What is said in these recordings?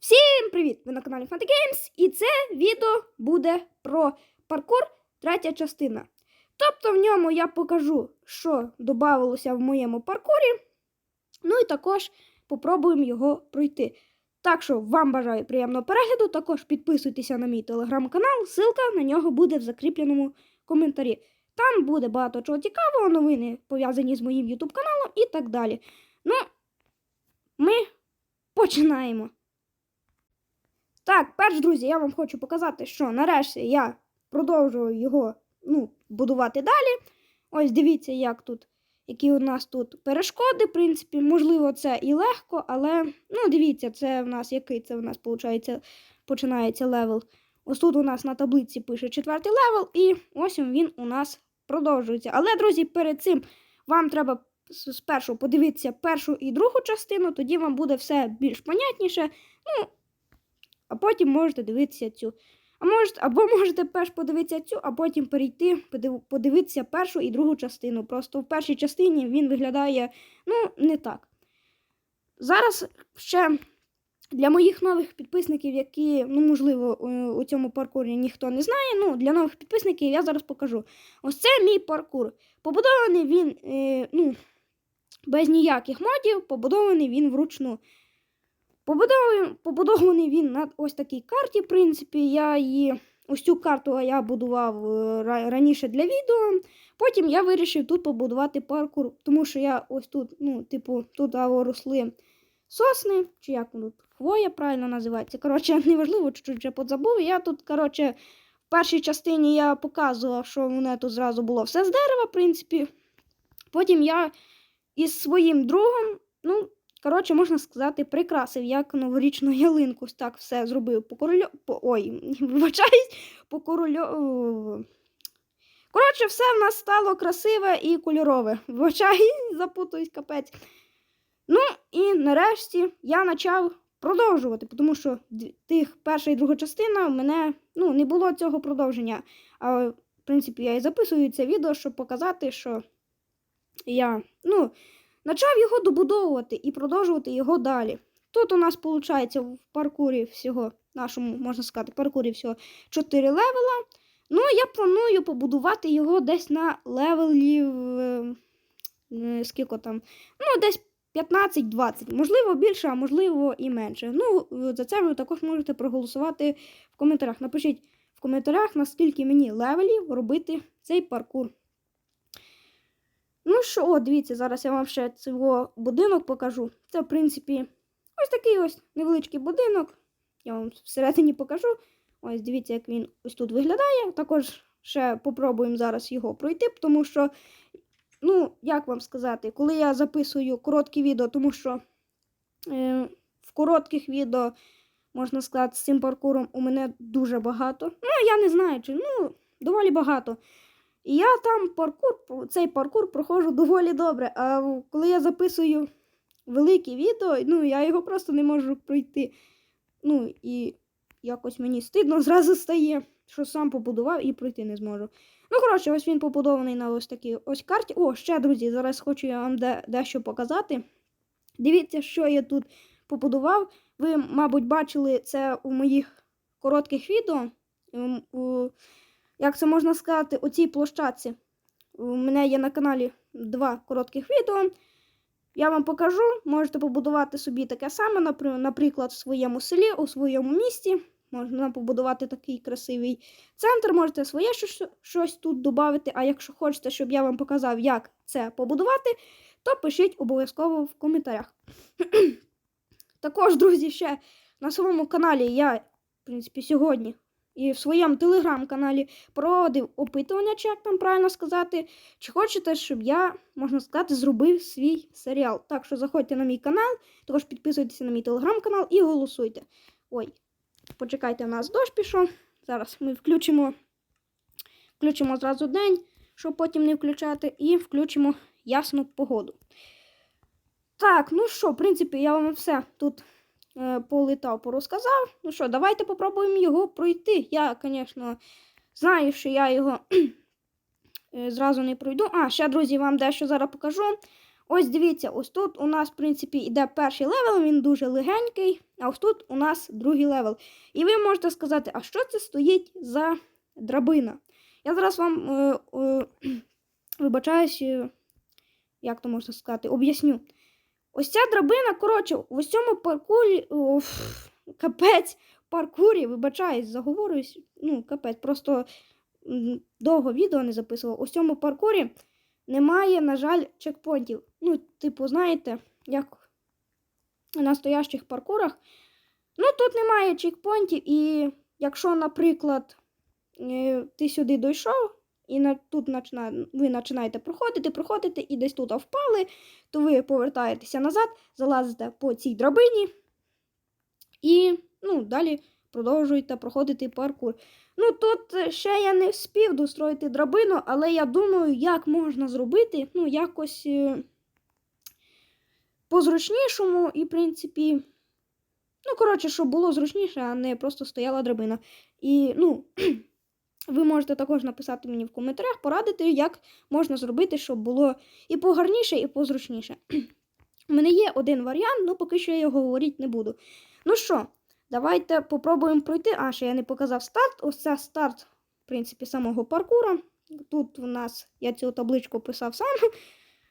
Всім привіт! Ви на каналі Fanta Games і це відео буде про паркур, третя частина. Тобто в ньому я покажу, що додавалося в моєму паркурі. Ну і також попробуємо його пройти. Так що вам бажаю приємного перегляду. Також підписуйтеся на мій телеграм-канал, ссылка на нього буде в закріпленому коментарі. Там буде багато чого цікавого, новини пов'язані з моїм YouTube каналом і так далі. Ну, ми починаємо. Так, перш, друзі, я вам хочу показати, що нарешті я продовжую його ну, будувати далі. Ось дивіться, як тут, які у нас тут перешкоди. В принципі, можливо, це і легко, але ну, дивіться, це в нас який це в нас виходить, починається левел. Ось тут у нас на таблиці пише четвертий левел, і ось він у нас продовжується. Але, друзі, перед цим вам треба спершу подивитися першу і другу частину, тоді вам буде все більш понятніше. Ну, а потім можете дивитися цю. А можете, або можете перш подивитися цю, а потім перейти, подив- подивитися першу і другу частину. Просто в першій частині він виглядає ну, не так. Зараз ще для моїх нових підписників, які, ну, можливо, у, у цьому паркурі ніхто не знає. Ну, для нових підписників я зараз покажу. Ось це мій паркур. Побудований він е, ну, без ніяких модів, побудований він вручну. Побудований, він на ось такій карті. В принципі, я її ось цю карту я будував е, раніше для відео. Потім я вирішив тут побудувати паркур, тому що я ось тут, ну, типу, тут росли сосни, чи як тут, хвоя правильно називається. Коротше, неважливо, чуть-чуть вже подзабув. Я тут, коротше, в першій частині я показував, що в мене тут зразу було все з дерева, в принципі. Потім я із своїм другом, ну, коротше, можна сказати, прикрасив як новорічну ялинку. Так все зробив по корольо. По... Ой, вибачаюсь, по корольо. Коротше, все в нас стало красиве і кольорове. Вибачаюсь, запутуюсь капець. Ну, і нарешті я почав продовжувати, тому що тих перша і друга частина в мене ну, не було цього продовження. А в принципі, я і записую це відео, щоб показати, що я ну, почав його добудовувати і продовжувати його далі. Тут у нас виходить в паркурі всього, нашому, можна сказати, паркурі всього 4 левела. Ну, я планую побудувати його десь на левелів. е, е, Скільки там? Ну, десь 15-20. Можливо, більше, а можливо і менше. Ну, е, за це ви також можете проголосувати в коментарях. Напишіть в коментарях, наскільки мені левелів робити цей паркур. Ну що, о, дивіться, зараз я вам ще цього будинок покажу. Це, в принципі, ось такий ось невеличкий будинок. Я вам всередині покажу. Ось дивіться, як він ось тут виглядає. Також ще попробуємо зараз його пройти, тому що, ну, як вам сказати, коли я записую короткі відео, тому що е, в коротких відео, можна сказати, з цим паркуром у мене дуже багато. Ну, я не знаю, чи ну, доволі багато. І я там паркур, цей паркур проходжу доволі добре. А коли я записую велике відео, ну я його просто не можу пройти. Ну і якось мені стидно зразу стає, що сам побудував і пройти не зможу. Ну, коротше, ось він побудований на ось такій ось карті. О, ще, друзі, зараз хочу я вам де, дещо показати. Дивіться, що я тут побудував. Ви, мабуть, бачили це у моїх коротких відео. Ем, у- як це можна сказати, у цій площадці. У мене є на каналі два коротких відео. Я вам покажу, можете побудувати собі таке саме, наприклад, в своєму селі, у своєму місті. Можна побудувати такий красивий центр, можете своє щось, щось тут додати. А якщо хочете, щоб я вам показав, як це побудувати, то пишіть обов'язково в коментарях. Також, друзі, ще на своєму каналі я, в принципі, сьогодні і в своєму телеграм-каналі проводив опитування, чи як там правильно сказати, чи хочете, щоб я, можна сказати, зробив свій серіал. Так що заходьте на мій канал, також підписуйтесь на мій телеграм-канал і голосуйте. Ой, почекайте, у нас дощ пішов. Зараз ми включимо, включимо зразу день, щоб потім не включати, і включимо ясну погоду. Так, ну що, в принципі, я вам все тут е, по летапу розказав. Ну що, давайте попробуємо його пройти. Я, звісно, знаю, що я його е, зразу не пройду. А, ще, друзі, вам дещо зараз покажу. Ось дивіться, ось тут у нас, в принципі, йде перший левел, він дуже легенький, а ось тут у нас другий левел. І ви можете сказати, а що це стоїть за драбина? Я зараз вам е, вибачаюсь, е, як то можна сказати, об'ясню. Ось ця драбина, коротше, в цьому паркурі, о, ф, капець, паркурі, вибачаюсь, заговорююсь, ну, капець, просто довго відео не записував. Ось цьому паркурі немає, на жаль, чекпоінтів. Ну, типу, знаєте, як в настоящих паркурах. Ну, тут немає чекпоінтів, і якщо, наприклад, е, ти сюди дійшов, і на, тут начина, ви починаєте проходити, проходити, і десь тут впали, то ви повертаєтеся назад, залазите по цій драбині і ну, далі продовжуєте проходити паркур. Ну, тут ще я не вспів достроїти драбину, але я думаю, як можна зробити, ну, якось е, по-зручнішому і, в принципі, ну, коротше, щоб було зручніше, а не просто стояла драбина. І, ну, ви можете також написати мені в коментарях, порадити, як можна зробити, щоб було і погарніше, і позручніше. У мене є один варіант, але поки що я його говорити не буду. Ну що, давайте попробуємо пройти. А, ще я не показав старт. Ось це старт, в принципі, самого паркура. Тут у нас я цю табличку писав сам.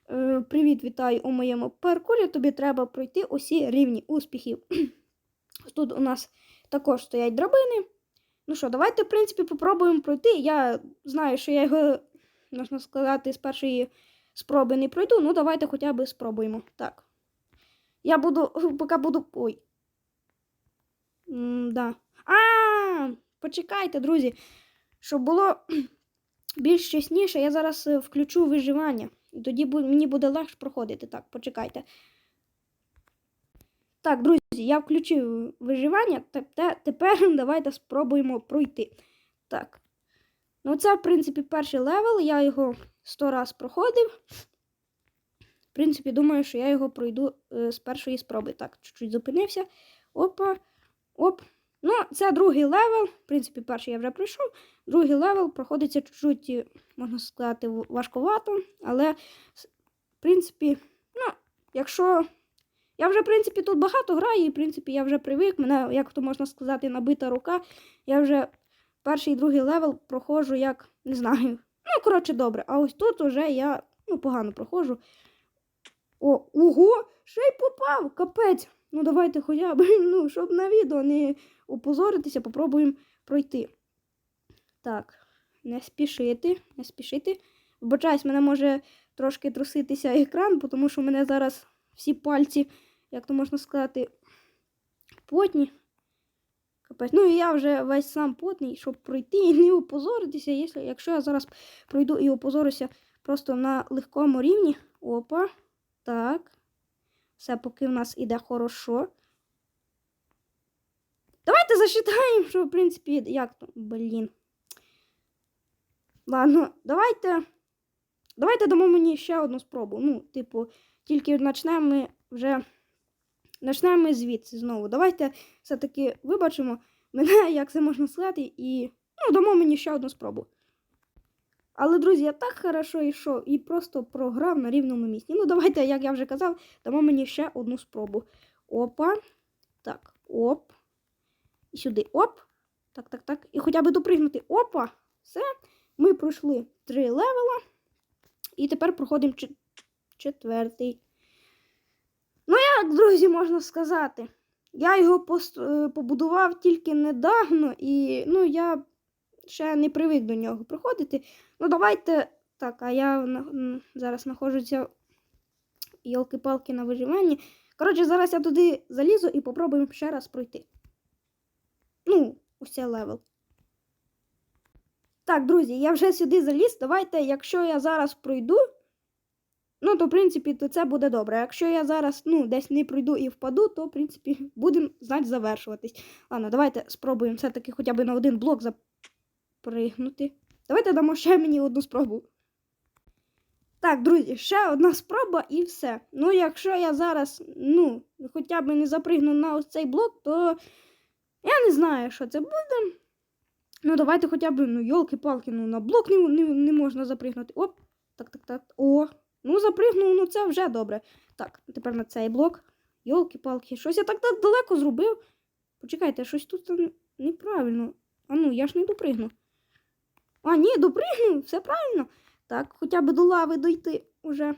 Е, Привіт, вітаю у моєму паркурі. Тобі треба пройти усі рівні успіхів. Тут у нас також стоять драбини. Ну що, давайте, в принципі, попробуємо пройти. Я знаю, що я його, можна сказати, з першої спроби не пройду. Ну, давайте хоча б спробуємо. Так. Я буду, поки буду. Ой. М, да. А, почекайте, друзі. Щоб було більш чесніше, я зараз е, включу виживання. І тоді мені буде легше проходити. Так, почекайте. Так, друзі, я включив виживання. Тепер, давайте спробуємо пройти. Так. Ну, це, в принципі, перший левел. Я його сто раз проходив. В принципі, думаю, що я його пройду е, з першої спроби. Так, чуть-чуть зупинився. Опа. Оп. Ну, це другий левел. В принципі, перший я вже пройшов. Другий левел проходиться чуть-чуть, е, можна сказати, важкувато. Але, в принципі, ну, якщо. Я вже, в принципі, тут багато граю, і, в принципі, я вже привик. Мене, як то можна сказати, набита рука. Я вже перший і другий левел проходжу як не знаю. Ну, коротше, добре. А ось тут уже я ну, погано проходжу. О, ого! Ще й попав! Капець! Ну, давайте хоча б, ну, щоб на відео не опозоритися, попробуємо пройти. Так, не спішити, не спішити. Вибачаюсь, мене може трошки труситися екран, тому що в мене зараз всі пальці, як то можна сказати, потні. Ну і я вже весь сам потний, щоб пройти і не опозоритися. Якщо, якщо я зараз пройду і опозорюся просто на легкому рівні. Опа. Так. Все поки в нас іде хорошо. Давайте засчитаємо, що, в принципі, як то. Блін. Ладно, давайте. Давайте дамо мені ще одну спробу. Ну, типу, тільки почнемо ми вже. Почнемо звідси знову. Давайте все-таки вибачимо мене, як це можна сказати, і ну, дамо мені ще одну спробу. Але, друзі, я так хорошо йшов і просто програв на рівному місці. Ну, давайте, як я вже казав, дамо мені ще одну спробу. Опа. Так, оп. І сюди оп. Так, так, так. І хоча б допригнути. Опа. Все. Ми пройшли три левела. І тепер проходимо чет- четвертий. Як, друзі, можна сказати. Я його е, побудував тільки недавно, і ну, я ще не привик до нього проходити. Ну, давайте. Так, а я зараз знаходжуся йолки-палки на виживанні. Коротше, зараз я туди залізу і попробуємо ще раз пройти. Ну, цей левел. Так, друзі, я вже сюди заліз. Давайте, якщо я зараз пройду, ну, то, в принципі, то це буде добре. Якщо я зараз ну, десь не пройду і впаду, то, в принципі, будемо знати завершуватись. Ладно, давайте спробуємо все-таки хоча б на один блок запригнути. Давайте дамо ще мені одну спробу. Так, друзі, ще одна спроба і все. Ну, якщо я зараз, ну, хоча б не запригну на ось цей блок, то я не знаю, що це буде. Ну, давайте хоча б, ну, йолки-палки, ну, на блок не, не, не можна запригнути. Оп, так, так, так. О, Ну, запригнув, ну це вже добре. Так, тепер на цей блок. Йолки-палки, щось я так далеко зробив. Почекайте, щось тут неправильно. А ну, я ж не допригну. А, ні, допригну, все правильно. Так, хоча б до лави дойти уже.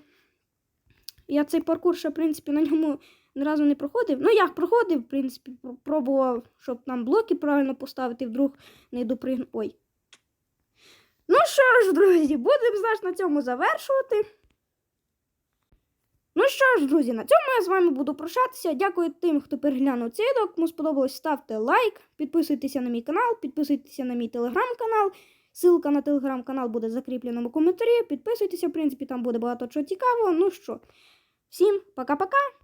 Я цей паркур ще, в принципі, на ньому ні разу не проходив. Ну, як проходив, в принципі, пробував, щоб там блоки правильно поставити, вдруг не допригну. Ой. Ну що ж, друзі, будемо значить, на цьому завершувати. Ну що ж, друзі, на цьому я з вами буду прощатися. Дякую тим, хто переглянув цей відео. Кому сподобалось, ставте лайк, підписуйтеся на мій канал, підписуйтеся на мій телеграм-канал. Ссылка на телеграм-канал буде в коментарі. Підписуйтеся, в принципі, там буде багато чого цікавого. Ну що, всім пока-пока.